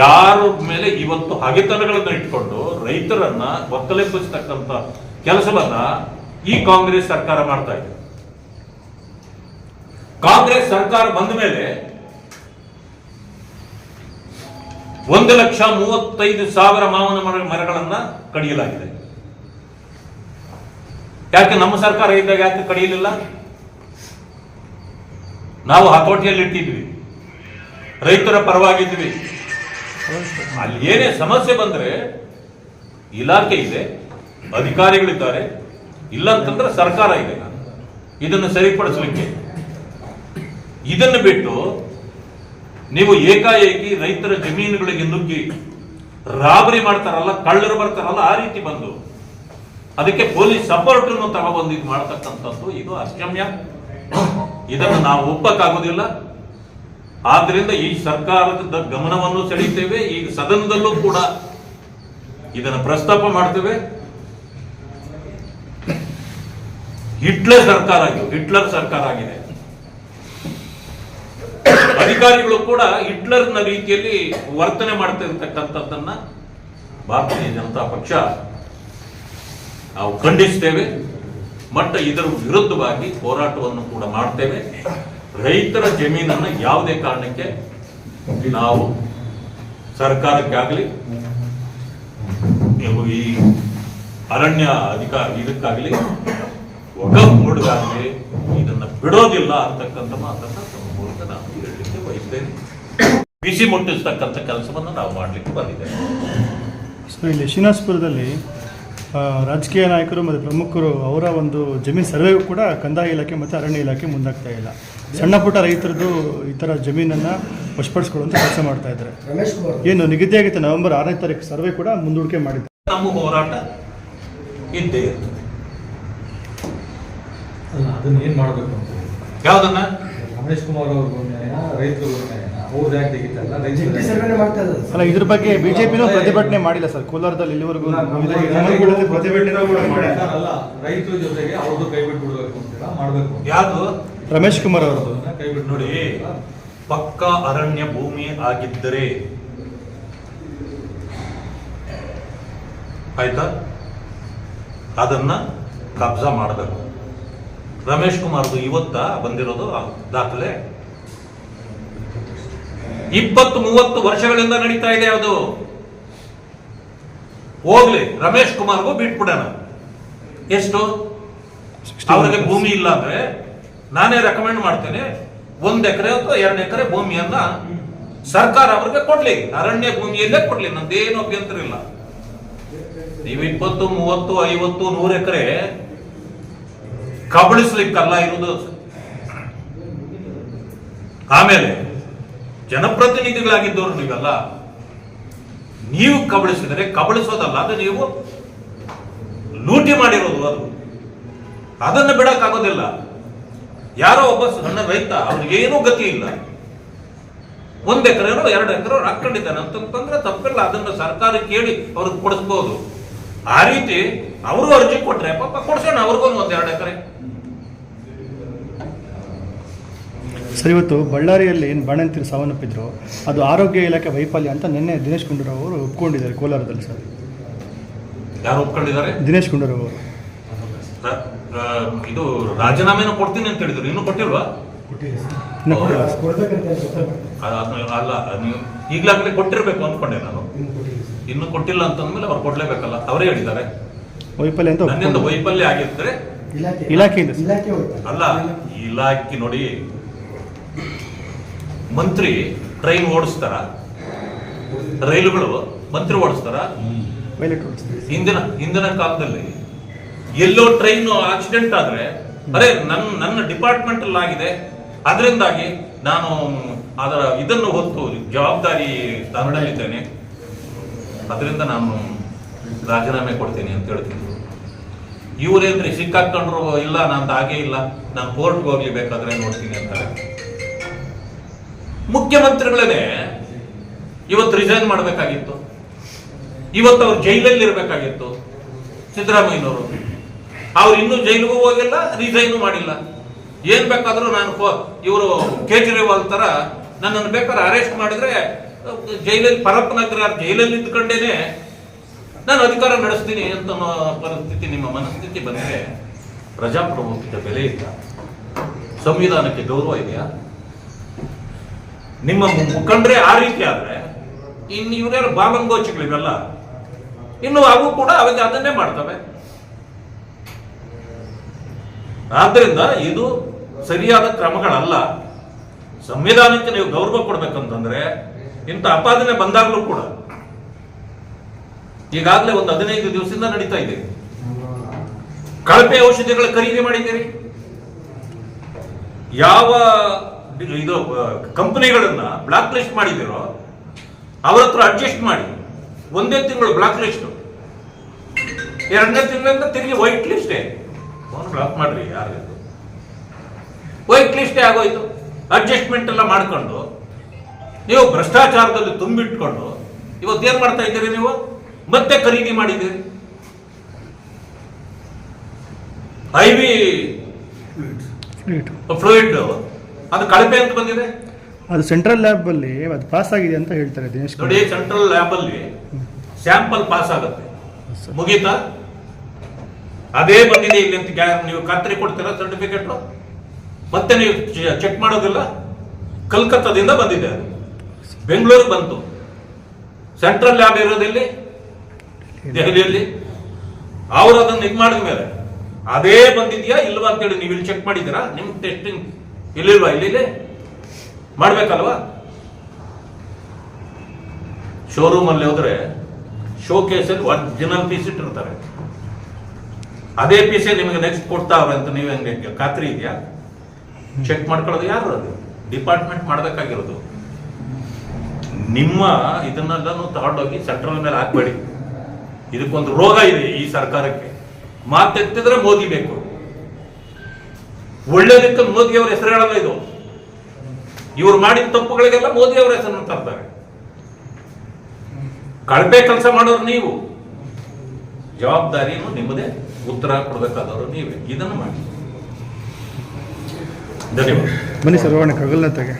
ಯಾರ ಮೇಲೆ ಇವತ್ತು ಹಗೆತನಗಳನ್ನು ಇಟ್ಕೊಂಡು ರೈತರನ್ನ ಒಕ್ಕಲೆಬ್ಬಿಸ್ತಕ್ಕಂಥ ಕೆಲಸವನ್ನ ಈ ಕಾಂಗ್ರೆಸ್ ಸರ್ಕಾರ ಮಾಡ್ತಾ ಇದೆ. ಕಾಂಗ್ರೆಸ್ ಸರ್ಕಾರ ಬಂದ ಮೇಲೆ ಒಂದು ಲಕ್ಷ ಮೂವತ್ತೈದು ಸಾವಿರ ಮಾವನ ಮರ ಮರಗಳನ್ನ ಕಡಿಯಲಾಗಿದೆ. ಯಾಕೆ ನಮ್ಮ ಸರ್ಕಾರ ಇದ್ದಾಗ ಯಾಕೆ ಕಡಿಯಲಿಲ್ಲ? ನಾವು ಹತೋಟಿಯಲ್ಲಿ ಇಟ್ಟಿದ್ವಿ ರೈತರ ಪರವಾಗಿದ್ವಿ ಅಲ್ಲಿ ಏನೇ ಸಮಸ್ಯೆ ಬಂದ್ರೆ ಇಲಾಖೆ ಇದೆ, ಅಧಿಕಾರಿಗಳಿದ್ದಾರೆ ಇಲ್ಲ ಅಂತಂದ್ರೆ ಸರ್ಕಾರ ಇದೆ. ಇದನ್ನು ಸರಿಪಡಿಸಲಿಕ್ಕೆ. ಇದನ್ನು ಬಿಟ್ಟು ನೀವು ಏಕಾಏಕಿ ರೈತರ ಜಮೀನುಗಳಿಗೆ ನುಗ್ಗಿ ರಾಬರಿ ಮಾಡ್ತಾರಲ್ಲ, ಕಳ್ಳರು ಬರ್ತಾರಲ್ಲ, ಆ ರೀತಿ ಬಂದು ಅದಕ್ಕೆ ಪೊಲೀಸ್ ಸಪೋರ್ಟ್ ತಗೊಬಂದು ಇದು ಮಾಡ್ತಕ್ಕಂಥದ್ದು ಇದು ಅಕ್ಷಮ್ಯ ಇದನ್ನು ನಾವು ಒಪ್ಪಕ್ಕಾಗೋದಿಲ್ಲ. ಆದ್ರಿಂದ ಈ ಸರ್ಕಾರದ ಗಮನವನ್ನು ಸೆಳೀತೇವೆ ಈಗ ಸದನದಲ್ಲೂ ಕೂಡ ಇದನ್ನು ಪ್ರಸ್ತಾಪ ಮಾಡ್ತೇವೆ. ಹಿಟ್ಲರ್ ಸರ್ಕಾರ ಆಗಿದೆ, ಹಿಟ್ಲರ್ ಸರ್ಕಾರ ಆಗಿದೆ. ಅಧಿಕಾರಿಗಳು ಕೂಡ ಹಿಟ್ಲರ್ನ ರೀತಿಯಲ್ಲಿ ವರ್ತನೆ ಮಾಡ್ತಾ ಇರತಕ್ಕಂಥದ್ದನ್ನ ಭಾರತೀಯ ಜನತಾ ಪಕ್ಷ ನಾವು ಖಂಡಿಸ್ತೇವೆ. ಮಟ್ಟ ಇದರ ವಿರುದ್ಧವಾಗಿ ಹೋರಾಟವನ್ನು ಕೂಡ ಮಾಡ್ತೇವೆ. ರೈತರ ಜಮೀನನ್ನು ಯಾವುದೇ ಕಾರಣಕ್ಕೆ ನಾವು ಸರ್ಕಾರಕ್ಕಾಗಲಿ ಈ ಅರಣ್ಯ ಅಧಿಕಾರ ಇದಕ್ಕಾಗಲಿ ಒಗ ಬೋರ್ಡ್ಗಾಗಲಿ ಇದನ್ನು ಬಿಡೋದಿಲ್ಲ ಅಂತಕ್ಕಂಥ ಮಾತನ್ನ ತಮ್ಮ ಮೂಲಕ ನಾನು ಹೇಳಲಿಕ್ಕೆ ಬಯಸ್ತೇನೆ. ಬಿಸಿ ಮುಟ್ಟಿಸ್ತಕ್ಕಂಥ ಕೆಲಸವನ್ನು ನಾವು ಮಾಡಲಿಕ್ಕೆ ಬಂದಿದ್ದೇವೆ. ಇಲ್ಲಿ ಶ್ರೀನಿವಾಸಪುರದಲ್ಲಿ ಆ, ರಾಜಕೀಯ ನಾಯಕರು ಮತ್ತು ಪ್ರಮುಖರು ಅವರ ಒಂದು ಜಮೀನು ಸರ್ವೆಗೂ ಕೂಡ ಕಂದಾಯ ಇಲಾಖೆ ಮತ್ತು ಅರಣ್ಯ ಇಲಾಖೆ ಮುಂದಾಗ್ತಾ ಇಲ್ಲ. ಸಣ್ಣ ಪುಟ್ಟ ರೈತರದ್ದು ಈ ಥರ ಜಮೀನನ್ನು ವಶಪಡಿಸ್ಕೊಳ್ಳುವಂಥ ಕೆಲಸ ಮಾಡ್ತಾ ಇದ್ದಾರೆ. ರಮೇಶ್ ಕುಮಾರ್ ಏನು ನಿಗದಿಯಾಗಿತ್ತು ನವೆಂಬರ್ ಆರನೇ ತಾರೀಕು ಸರ್ವೆ ಕೂಡ ಮುಂದೂಡಿಕೆ ಮಾಡಿದ್ದಾರೆ. ನಮ್ಮ ಹೋರಾಟ ಇದ್ದೇ ಇರ್ತದೆ. ಅಲ್ಲ ಅದನ್ನ ಏನು ಮಾಡಬೇಕು ಅಂತ ಹೇಳಿ. ಯಾವುದನ್ನ? ರಮೇಶ್ ಕುಮಾರ್ ಅವ್ರ ನ್ಯಾಯ ರೈತರಿಗೂ ನ್ಯಾಯ ಅವ್ರದ್ದು ಯಾಕೆ ತೆಗಿತಲ್ಲ ಅಲ್ಲ ಇದ್ರ ಬಗ್ಗೆ ಬಿಜೆಪಿನೂ ಪ್ರತಿಭಟನೆ ಮಾಡಿಲ್ಲ ಸರ್. ಕೋಲಾರದಲ್ಲಿ ಇಲ್ಲಿವರೆಗೂ ಪ್ರತಿಭಟನೆ ಅಲ್ಲ ರೈತರ ಜೊತೆಗೆ ಅವ್ರದ್ದು ಕೈ ಬಿಟ್ಬಿಡ್ಬೇಕು ಅಂತೀರಾ ಮಾಡಬೇಕು ಅಂತ. ಯಾವುದು? ರಮೇಶ್ ಕುಮಾರ್ ಅವರು. ನೋಡಿ. ಪಕ್ಕ ಅರಣ್ಯ ಭೂಮಿ ಆಗಿದ್ದರೆ. ಆಯ್ತಾ? ಅದನ್ನ ಕಬ್ಜಾ ಮಾಡಬೇಕು. ರಮೇಶ್ ಕುಮಾರ್ದು ಇವತ್ತ ಬಂದಿರೋದು ದಾಖಲೆ. ಇಪ್ಪತ್ತು ಮೂವತ್ತು ವರ್ಷಗಳಿಂದ ನಡೀತಾ ಇದೆ ಅದು ಹೋಗ್ಲಿ ರಮೇಶ್ ಕುಮಾರ್ಗೂ ಬಿಟ್ಬಿಡೋಣ. ಎಷ್ಟು? ಅವರಿಗೆ ಭೂಮಿ ಇಲ್ಲ ಅಂದ್ರೆ ನಾನೇ ರೆಕಮೆಂಡ್ ಮಾಡ್ತೇನೆ ಒಂದ್ ಎಕರೆ ಅಥವಾ ಎರಡು ಎಕರೆ ಭೂಮಿಯನ್ನ ಸರ್ಕಾರ ಅವ್ರಿಗೆ ಕೊಡ್ಲಿ. ಅರಣ್ಯ ಭೂಮಿಯಲ್ಲೇ ಕೊಡ್ಲಿ. ನಂದೇನು ಅಭ್ಯಂತರ ಇಲ್ಲ. ನೀವು ಇಪ್ಪತ್ತು, ಮೂವತ್ತು, ಐವತ್ತು, ನೂರು ಎಕರೆ ಕಬಳಿಸ್ಲಿಕ್ಕಲ್ಲ ಇರುವುದು ಆಮೇಲೆ ಜನಪ್ರತಿನಿಧಿಗಳಾಗಿದ್ದವರು ನೀವೆಲ್ಲ, ನೀವು ಕಬಳಿಸಿದರೆ ಕಬಳಿಸೋದಲ್ಲ, ಅದು ನೀವು ಲೂಟಿ ಮಾಡಿರೋದು ಅದು. ಅದನ್ನು ಬಿಡಕ್ಕಾಗೋದಿಲ್ಲ. ಯಾರೋ ಒಬ್ಬ ಸಣ್ಣ ರೈತ ಅವ್ರಿಗೇನೂ ಗತಿ ಇಲ್ಲ. ಒಂದ್ ಎಕರೆನೋ ಎರಡು ಎಕರೆ ಹಾಕೊಂಡಿದ್ದಾನೆ ಅಂತಂತಂದ್ರೆ ತಪ್ಪಿಲ್ಲ ಅದನ್ನ ಸರ್ಕಾರ ಕೇಳಿ ಅವ್ರಿಗೆ ಕೊಡಿಸ್ಬೋದು. ಆ ರೀತಿ ಅವರು ಅರ್ಜಿ ಕೊಟ್ರೆ ಪಾಪ ಕೊಡ್ಸೋಣ ಅವ್ರಿಗೊಂದು ಒಂದ್ ಎರಡು ಎಕರೆ. ಸರ್ ಇವತ್ತು ಬಳ್ಳಾರಿಯಲ್ಲಿ ಏನು ಬಾಣಂತಿರು ಸಾವನ್ನಪ್ಪಿದ್ರು ಅದು ಆರೋಗ್ಯ ಇಲಾಖೆ ವೈಫಲ್ಯ ಅಂತ ನಿನ್ನೆ ದಿನೇಶ್ ಗುಂಡೂರಾವ್ ಅವರು ಒಪ್ಕೊಂಡಿದ್ದಾರೆ ಕೋಲಾರದಲ್ಲಿ ಸರ್. ಯಾರು ಒಪ್ಕೊಂಡಿದ್ದಾರೆ? ದಿನೇಶ್ ಗುಂಡೂರಾವ್ ಅವರು. ಇದು ರಾಜೀನಾಮೆನೂ ಕೊಡ್ತೀನಿ ಅಂತ ಹೇಳಿದ್ರು. ಇನ್ನು ಕೊಟ್ಟಿಲ್ವಾ? ಅಲ್ಲ ನೀವು ಈಗಲಾಗಲೇ ಕೊಟ್ಟಿರ್ಬೇಕು ಅಂದ್ಕೊಂಡೆ ನಾನು. ಇನ್ನು ಕೊಟ್ಟಿಲ್ಲ ಅಂತಂದ್ಮೇಲೆ ಅವ್ರು ಕೊಡ್ಲೇಬೇಕಲ್ಲ. ಅವರೇ ಹೇಳಿದ್ದಾರೆ. ವೈಫಲ್ಯ ಅಂತ ನನ್ನಿಂದ ವೈಫಲ್ಯ ಆಗಿದ್ರೆ ಇಲಾಖೆಯಿಂದ ಅಲ್ಲ ಇಲಾಖೆ ನೋಡಿ. ಮಂತ್ರಿ ಟ್ರೈನ್ ಓಡಿಸ್ತಾರ. ರೈಲುಗಳು ಮಂತ್ರಿ ಓಡಿಸ್ತಾರೆ. ಹಿಂದಿನ ಹಿಂದಿನ ಕಾಲದಲ್ಲಿ ಎಲ್ಲೋ ಟ್ರೈನ್ ಆಕ್ಸಿಡೆಂಟ್ ಆದ್ರೆ, ಅರೆ ನನ್ನ ನನ್ನ ಡಿಪಾರ್ಟ್ಮೆಂಟ್ ಅಲ್ಲಿ ಆಗಿದೆ. ಅದರಿಂದಾಗಿ ನಾನು ಅದರ ಇದನ್ನು ಹೊತ್ತು ಜವಾಬ್ದಾರಿ ತಗೊಂಡಿದ್ದೇನೆ. ಅದರಿಂದ ನಾನು ರಾಜೀನಾಮೆ ಕೊಡ್ತೀನಿ ಅಂತ ಹೇಳ್ತೀನಿ. ಇವರೇನ್ರಿ ಸಿಕ್ಕಾಕೊಂಡ್ರು ಇಲ್ಲ, ನಂದು ಹಾಗೆ ಇಲ್ಲ, ನಾನು ಕೋರ್ಟ್ಗೆ ಹೋಗ್ಲಿ ಬೇಕಾದ್ರೆ ನೋಡ್ತೀನಿ ಅಂತಾರೆ. ಮುಖ್ಯಮಂತ್ರಿಗಳೇ ಇವತ್ತು ರಿಸೈನ್ ಮಾಡಬೇಕಾಗಿತ್ತು. ಇವತ್ತು ಅವ್ರು ಜೈಲಲ್ಲಿ ಇರಬೇಕಾಗಿತ್ತು. ಸಿದ್ದರಾಮಯ್ಯನವರು. ಅವ್ರು ಇನ್ನೂ ಜೈಲಿಗೂ ಹೋಗಿಲ್ಲ ರಿಸೈನು ಮಾಡಿಲ್ಲ. ಏನ್ ಬೇಕಾದ್ರೂ ನಾನು ಇವರು ಕೇಜ್ರಿವಾಲ್ ತರ ನನ್ನನ್ನು ಬೇಕಾದ್ರೆ ಅರೆಸ್ಟ್ ಮಾಡಿದ್ರೆ, ಜೈಲಲ್ಲಿ ಪರಪ್ಪನಗರ ಜೈಲಲ್ಲಿ ನಿಂತ್ಕೊಂಡೇನೆ ನಾನು ಅಧಿಕಾರ ನಡೆಸ್ತೀನಿ ಅಂತ ಪರಿಸ್ಥಿತಿ, ನಿಮ್ಮ ಮನಸ್ಥಿತಿ ಬಂದರೆ ಪ್ರಜಾಪ್ರಭುತ್ವದ ಬೆಲೆ ಇಲ್ಲ. ಸಂವಿಧಾನಕ್ಕೆ ಗೌರವ ಇದೆಯಾ? ನಿಮ್ಮ ಮುಖಂಡ್ರೆ ಆ ರೀತಿ ಆದ್ರೆ ಇನ್ನು ಇವರ್ಯಾರು ಬಾಲಂಗೋಚಗಳಿವೆಲ್ಲ ಇನ್ನು ಅವು ಕೂಡ ಅವಾಗ ಅದನ್ನೇ ಮಾಡ್ತವೆ. ಆದ್ದರಿಂದ ಇದು ಸರಿಯಾದ ಕ್ರಮಗಳಲ್ಲ. ಸಂವಿಧಾನಕ್ಕೆ ನೀವು ಗೌರವ ಕೊಡ್ಬೇಕಂತಂದ್ರೆ ಇಂಥ ಅಪಾದನೆ ಬಂದಾಗಲೂ ಕೂಡ ಈಗಾಗಲೇ ಒಂದು ಹದಿನೈದು ದಿವಸದಿಂದ ನಡೀತಾ ಇದೆ. ಕಳಪೆ ಔಷಧಿಗಳ ಖರೀದಿ ಮಾಡಿದ್ದೀರಿ? ಯಾವ ಇದು ಕಂಪನಿಗಳನ್ನ ಬ್ಲಾಕ್ ಲಿಸ್ಟ್ ಮಾಡಿದಿರೋ ಅವ್ರ ಹತ್ರ ಅಡ್ಜಸ್ಟ್ ಮಾಡಿ. ಒಂದೇ ತಿಂಗಳು ಬ್ಲಾಕ್ ಲಿಸ್ಟ್. ಎರಡನೇ ತಿಂಗಳಿಂದ ತಿರುಗಿ ವೈಟ್ ಲಿಸ್ಟೇ ಫೋನ್ ಬ್ಲಾಕ್ ಮಾಡ್ರಿ ಯಾರು ವೈಟ್ ಲಿಸ್ಟೇ ಆಗೋಯ್ತು. ಅಡ್ಜಸ್ಟ್ಮೆಂಟ್ ಎಲ್ಲ ಮಾಡ್ಕೊಂಡು ನೀವು ಭ್ರಷ್ಟಾಚಾರದಲ್ಲಿ ತುಂಬಿಟ್ಕೊಂಡು ಇವತ್ತು ಏನ್ ಮಾಡ್ತಾ ಇದ್ದೀರಿ ನೀವು? ಮತ್ತೆ ಖರೀದಿ ಮಾಡಿದ್ದೀರಿ. I V. ಫ್ಲೂಯಿಡ್ ಅದು. ಕಳಪೆ ಅಂತ ಬಂದಿದೆ? ಅದು ಸೆಂಟ್ರಲ್ ಲ್ಯಾಬ್ ಅಲ್ಲಿ ಅದು ಪಾಸ್ ಆಗಿದೆ ಅಂತ ಹೇಳ್ತಾರೆ ದಿನೇಶ್ ನೋಡಿ ಸೆಂಟ್ರಲ್ ಲ್ಯಾಬ್ ಅಲ್ಲಿ ಸ್ಯಾಂಪಲ್ ಪಾಸ್ ಆಗುತ್ತೆ. ಮುಗೀತಾ? ಅದೇ ಬಂದಿದೆ ಇಲ್ಲಿ ಅಂತ ನೀವು ಖಾತ್ರಿ ಕೊಡ್ತೀರಾ ಸರ್ಟಿಫಿಕೇಟ್ ಮತ್ತೆ ನೀವು ಚೆಕ್ ಮಾಡೋದಿಲ್ಲ? ಕಲ್ಕತ್ತಾದಿಂದ ಬಂದಿದೆ ಅದು. ಬೆಂಗಳೂರಿಗೆ ಬಂತು. ಸೆಂಟ್ರಲ್ ಲ್ಯಾಬ್ ಇರೋದಿಲ್ಲಿ ದೆಹಲಿಯಲ್ಲಿ. ಅವರು ಅದನ್ನು ಇದು ಮಾಡಿದ ಮೇಲೆ. ಅದೇ ಬಂದಿದ್ಯಾ ಇಲ್ವಾ ಅಂತೇಳಿ ನೀವು ಇಲ್ಲಿ ಚೆಕ್ ಮಾಡಿದ್ದೀರಾ? ನಿಮ್ಮ ಟೆಸ್ಟಿಂಗ್ ಇಲ್ಲಿಲ್ವಾ ಇಲ್ಲಿ ಮಾಡ್ಬೇಕಲ್ವಾ? ಶೋರೂಮ್ ಅಲ್ಲಿ ಹೋದ್ರೆ ಶೋ ಕೇಸಲ್ಲಿ ಒರಿಜಿನಲ್ ಪೀಸ್ ಇಟ್ಟಿರ್ತಾರೆ. ಅದೇ ಪೀಸೇ ನಿಮಗೆ ನೆಕ್ಸ್ಟ್ ಕೊಡ್ತಾವ್ರೆ ಅಂತ ನೀವು ಹೆಂಗೆ ಖಾತ್ರಿ ಇದೆಯಾ? ಚೆಕ್ ಮಾಡ್ಕೊಳ್ಳೋದು ಯಾರು ಅದು? ಡಿಪಾರ್ಟ್ಮೆಂಟ್ ಮಾಡಬೇಕಾಗಿರೋದು. ನಿಮ್ಮ ಇದನ್ನೆಲ್ಲನೂ ತಗೊಂಡೋಗಿ ಸೆಂಟ್ರಲ್ ಮೇಲೆ ಹಾಕ್ಬೇಡಿ. ಇದಕ್ಕೊಂದು ರೋಗ ಇದೆ ಈ ಸರ್ಕಾರಕ್ಕೆ. ಮಾತೆತ್ತಿದ್ರೆ ಮೋದಿ ಬೇಕು. ಒಳ್ಳೇದಕ್ಕೆ ಮೋದಿ ಅವರ ಹೆಸರು ಹೇಳಲ್ಲ ಇದು. ಇವ್ರು ಮಾಡಿದ ತಪ್ಪುಗಳಿಗೆಲ್ಲ ಮೋದಿ ಅವರ ಹೆಸರನ್ನು ತರ್ತಾರೆ. ಕಳಪೆ ಕೆಲಸ ಮಾಡೋರು ನೀವು. ಜವಾಬ್ದಾರಿಯನ್ನು ನಿಮ್ಮದೇ ಉತ್ತರ ಕೊಡಬೇಕಾದವರು ನೀವೇ. ಇದನ್ನು ಮಾಡಿ. ಧನ್ಯವಾದ. ಬನ್ನಿ ಸರ್ ಹೋಗೋಣ ಕಗಲ್ನತ್ತಾಗೆ